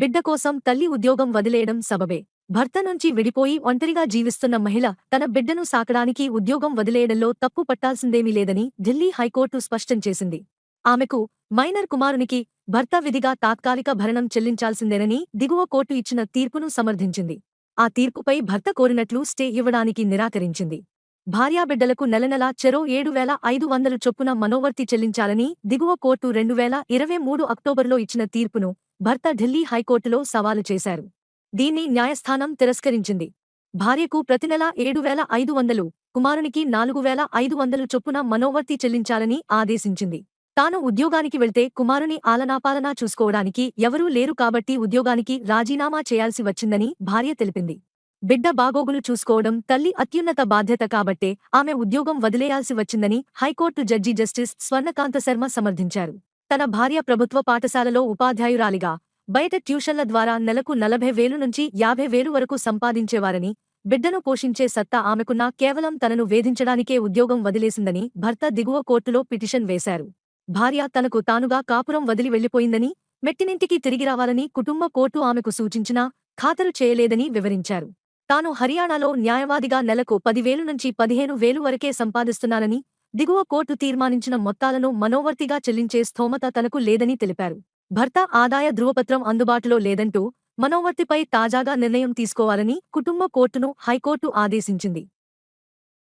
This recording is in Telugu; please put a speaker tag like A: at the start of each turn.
A: బిడ్డ కోసం తల్లి ఉద్యోగం వదిలేయడం సబబే. భర్త నుంచి విడిపోయి ఒంటరిగా జీవిస్తున్న మహిళ తన బిడ్డను సాకడానికి ఉద్యోగం వదిలేయడంలో తప్పు పట్టాల్సిందేమీ లేదని ఢిల్లీ హైకోర్టు స్పష్టం చేసింది. ఆమెకు మైనర్ కుమారునికి భర్త విధిగా తాత్కాలిక భరణం చెల్లించాల్సిందేనని దిగువ కోర్టు ఇచ్చిన తీర్పును సమర్థించింది. ఆ తీర్పుపై భర్త కోరినట్లు స్టే ఇవ్వడానికి నిరాకరించింది. భార్యాబిడ్డలకు నెలనెలా చెరో ఏడు వేల ఐదు వందలు చొప్పున మనోవర్తి చెల్లించాలని దిగువ కోర్టు రెండు వేల ఇరవై మూడు అక్టోబర్లో ఇచ్చిన తీర్పును భర్త ఢిల్లీ హైకోర్టులో సవాలు చేశారు. దీన్ని న్యాయస్థానం తిరస్కరించింది. భార్యకు ప్రతినెలా ఏడు వేల ఐదు వందలు కుమారునికి నాలుగు వేల ఐదు వందలు చొప్పున మనోవర్తి చెల్లించాలని ఆదేశించింది. తాను ఉద్యోగానికి వెళ్తే కుమారుని ఆలనాపాలనా చూసుకోవడానికి ఎవరూ లేరు కాబట్టి ఉద్యోగానికి రాజీనామా చేయాల్సి వచ్చిందని భార్య తెలిపింది. బిడ్డ బాగోగులు చూసుకోవడం తల్లి అత్యున్నత బాధ్యత కాబట్టే ఆమె ఉద్యోగం వదిలేయాల్సి వచ్చిందని high court judge justice Swarnakanta Sharma సమర్థించారు. తన భార్య ప్రభుత్వ పాఠశాలలో ఉపాధ్యాయురాలిగా బయట ట్యూషన్ల ద్వారా నెలకు నలభై వేలు నుంచి యాభై వేలు వరకు సంపాదించేవారని బిడ్డను పోషించే సత్తా ఆమెకున్నా కేవలం తనను వేధించడానికే ఉద్యోగం వదిలేసిందని భర్త దిగువ కోర్టులో పిటిషన్ వేశారు. భార్య తనకు తానుగా కాపురం వదిలి వెళ్ళిపోయిందని మెట్టినింటికి తిరిగి రావాలని కుటుంబ కోర్టు ఆమెకు సూచించినా ఖాతరు చేయలేదని వివరించారు. తాను హర్యానాలో న్యాయవాదిగా నెలకు పదివేలు నుంచి పదిహేను వేలు వరకే సంపాదిస్తున్నానని దిగువ కోర్టు తీర్మానించిన మొత్తాలను మనోవర్తిగా చెల్లించే స్థోమత తనకు లేదని తెలిపారు. భర్త ఆదాయ ధృవపత్రం అందుబాటులో లేదంటూ మనోవర్తిపై తాజాగా నిర్ణయం తీసుకోవాలని కుటుంబ కోర్టును హైకోర్టు ఆదేశించింది.